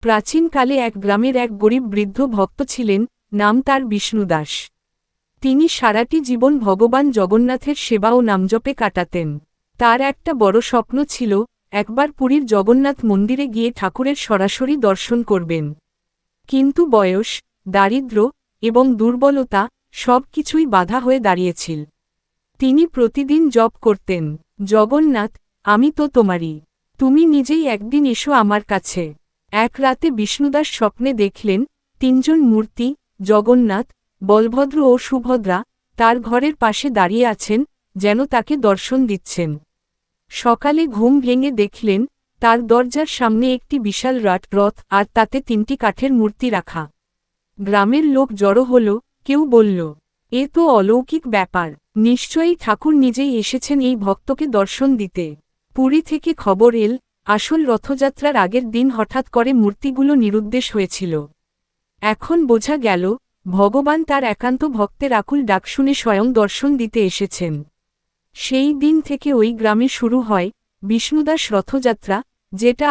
প্রাচীনকালে এক গ্রামের এক গরিব বৃদ্ধ ভক্ত ছিলেন, নাম তার বিষ্ণুদাস তিনি সারাটি জীবন ভগবান জগন্নাথের সেবা ও নামজপে কাটাতেন। তার একটা বড় স্বপ্ন ছিল, একবার পুরীর জগন্নাথ মন্দিরে গিয়ে ঠাকুরের সরাসরি দর্শন করবেন। কিন্তু বয়স দারিদ্র্য এবং দুর্বলতা সব কিছুই বাধা হয়ে দাঁড়িয়েছিল। তিনি প্রতিদিন জপ করতেন, জগন্নাথ, আমি তো তোমারই। তুমি নিজেই একদিন এসো আমার কাছে। এক রাতে বিষ্ণুদাস স্বপ্নে দেখলেন তিনজন মূর্তি, জগন্নাথ, বলভদ্র ও সুভদ্রা তার ঘরের পাশে দাঁড়িয়ে আছেন যেন তাকে দর্শন দিচ্ছেন। সকালে ঘুম ভেঙে দেখলেন তার দরজার সামনে একটি বিশাল রাট রথ আর তাতে তিনটি কাঠের মূর্তি রাখা। গ্রামের লোক জড়ো হল, কেউ বলল, এ তো অলৌকিক ব্যাপার, নিশ্চয়ই ঠাকুর নিজেই এসেছেন এই ভক্তকে দর্শন দিতে। পুরী থেকে খবর এল আসল রথযাত্রার আগের দিন হঠাৎ করে মূর্তিগুলো নিরুদ্দেশ হয়েছিল। এখন বোঝা গেল, ভগবান তার একান্ত ভক্তের আকুল ডাক শুনে স্বয়ং দর্শন দিতে এসেছেন। সেই দিন থেকে ওই গ্রামে শুরু হয় বিষ্ণুদাস রথযাত্রা, যেটা